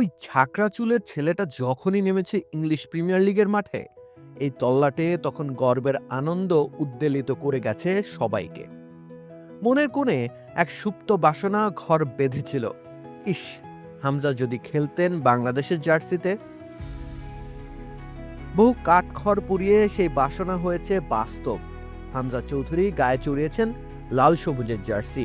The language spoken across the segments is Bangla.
ওই ঝাঁকড়া চুলের ছেলেটা যখনই নেমেছে ইংলিশ প্রিমিয়ার লিগের মাঠে, এই তল্লাটে তখন গর্বের আনন্দ উদ্বেলিত করে গেছে সবাইকে। মনের কোণে এক সুপ্ত বাসনা ঘর বেঁধেছিল। ইস, হামজা যদি খেলতেন বাংলাদেশের জার্সিতে। বহু কাঠখড় পুড়িয়ে সেই বাসনা হয়েছে বাস্তব। হামজা চৌধুরী গায়ে চড়িয়েছেন লাল সবুজের জার্সি।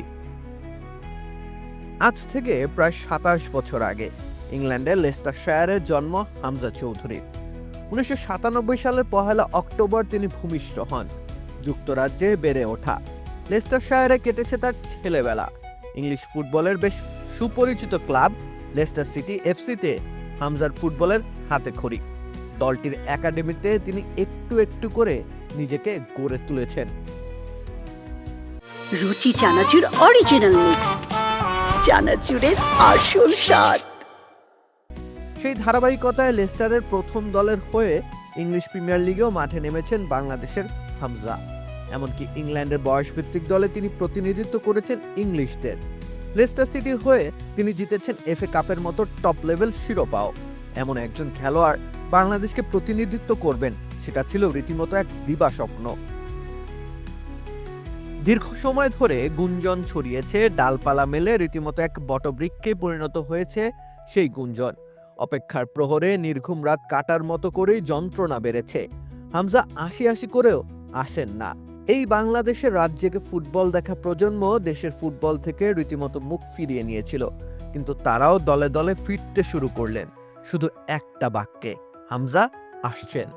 আজ থেকে প্রায় সাতাশ বছর আগে। ইংল্যান্ডের লেস্টারশায়ারের জন্ম হামজা চৌধুরী। উনিশশো সাতানব্বই সালের পহেলা অক্টোবর তিনি ভূমিষ্ঠ হন। যুক্তরাজ্যে বেড়ে ওঠা। লেস্টারশায়ারে কেটেছে তার ছেলেবেলা। ইংলিশ ফুটবলের বেশ সুপরিচিত ক্লাব লেস্টার সিটি এফসিতে হামজার ফুটবলের হাতে খড়ি। দলটির একাডেমিতে তিনি একটু একটু করে নিজেকে গড়ে তুলেছেন। রুচি চানাচুর অরিজিনাল মিক্স চানাচুরের আসল স্বাদ। সেই ধারাবাহিকতায় লেস্টারের প্রথম দলের হয়ে ইংলিশ প্রিমিয়ার লিগেও মাঠে নেমেছেন বাংলাদেশের হামজা। এমনকি ইংল্যান্ডের বয়সভিত্তিক দলে তিনি প্রতিনিধিত্ব করেছেন ইংলিশদের। লেস্টার সিটি হয়ে তিনি জিতেছেন এফএ কাপের মতো টপ লেভেল শিরোপাও। এমন একজন খেলোয়াড় বাংলাদেশকে প্রতিনিধিত্ব করবেন, সেটা ছিল রীতিমতো এক দিবা স্বপ্ন। দীর্ঘ সময় ধরে গুঞ্জন ছড়িয়েছে, ডালপালা মেলে রীতিমতো এক বটবৃক্ষে পরিণত হয়েছে সেই গুঞ্জন। অপেক্ষার প্রহরে নির্ঘুম রাত কাটার মতো করেই যন্ত্রণা বেড়েছে। হামজা আশি আশি করেও আসেন না। এই বাংলাদেশের রাজ্যকে ফুটবল দেখা প্রজন্ম দেশের ফুটবল থেকে রীতিমতো মুখ ফিরিয়ে নিয়েছিল। কিন্তু তারাও দলে দলে ফিরতে শুরু করলেন। শুধু একটা বাক্যে, হামজা আসছেন।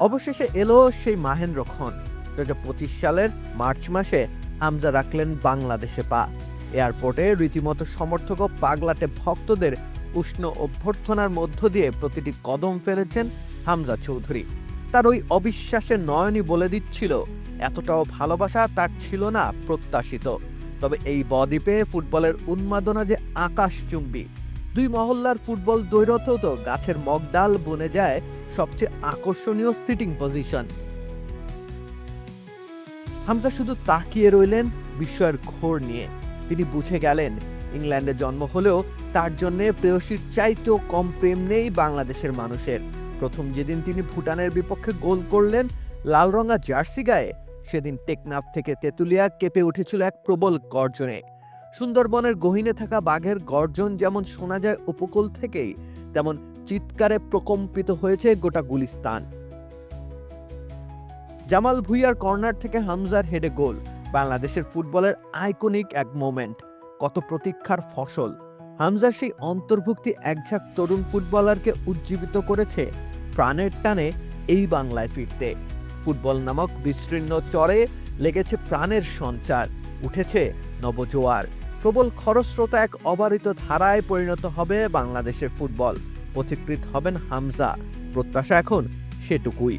অবশেষে এলো সেই মাহেন্দ্র খন দু সালের মার্চ মাসে হামজা রাখলেন বাংলাদেশে পা। এয়ারপোর্টে রীতিমতো সমর্থক পাগলাটে ভক্তদের উষ্ণ অভ্যর্থনার মধ্য দিয়ে প্রতিটি কদম ফেলেছেন হামজা চৌধুরী। তার ওই অবিশ্বাসের নয়নই বলে দিচ্ছিল, এতটাও ভালোবাসা তার ছিল না প্রত্যাশিত। তবে এই বদ্বীপে ফুটবলের উন্মাদনা যে আকাশচুম্বী। দুই মহল্লার ফুটবল দৈরথেও তো গাছের মগডাল বনে যায় সবচেয়ে আকর্ষণীয় সিটিং পজিশন। হামজা শুধু তাকিয়ে রইলেন বিস্ময়ের ঘোর নিয়ে। তিনি বুঝে গেলেন, ইংল্যান্ডে জন্ম হলেও তার জন্য প্রেয়সীর চাইতেও কম প্রেম নেই বাংলাদেশের মানুষের। প্রথম যেদিন তিনি ভুটানের বিপক্ষে গোল করলেন, লাল রঙা জার্সি গায়ে, সেদিন টেকনাফ থেকে তেতুলিয়া কেঁপে উঠেছিল এক প্রবল গর্জনে। সুন্দরবনের গহীনে থাকা বাঘের গর্জন যেমন শোনা যায় উপকূল থেকেই, তেমন চিৎকারে প্রকম্পিত হয়েছে গোটা গুলিস্তান। জামাল ভুইয়ার কর্নার থেকে হামজার হেডে গোল বাংলাদেশের ফুটবলের আইকনিক এক মোমেন্ট, কত প্রতীক্ষার ফসল। হামজার সেই অন্তর্ভুক্তি একঝাক তরুণ ফুটবলারকে উজ্জীবিত করেছে প্রাণের টানে এই বাংলায় ফিরতে। ফুটবল নামক বিস্তীর্ণ চরে লেগেছে প্রাণের সঞ্চার, উঠেছে নবজোয়ার। প্রবল খরস্রোতা এক অবারিত ধারায় পরিণত হবে বাংলাদেশের ফুটবল। পথিকৃত হবেন হামজা, প্রত্যাশা এখন সেটুকুই।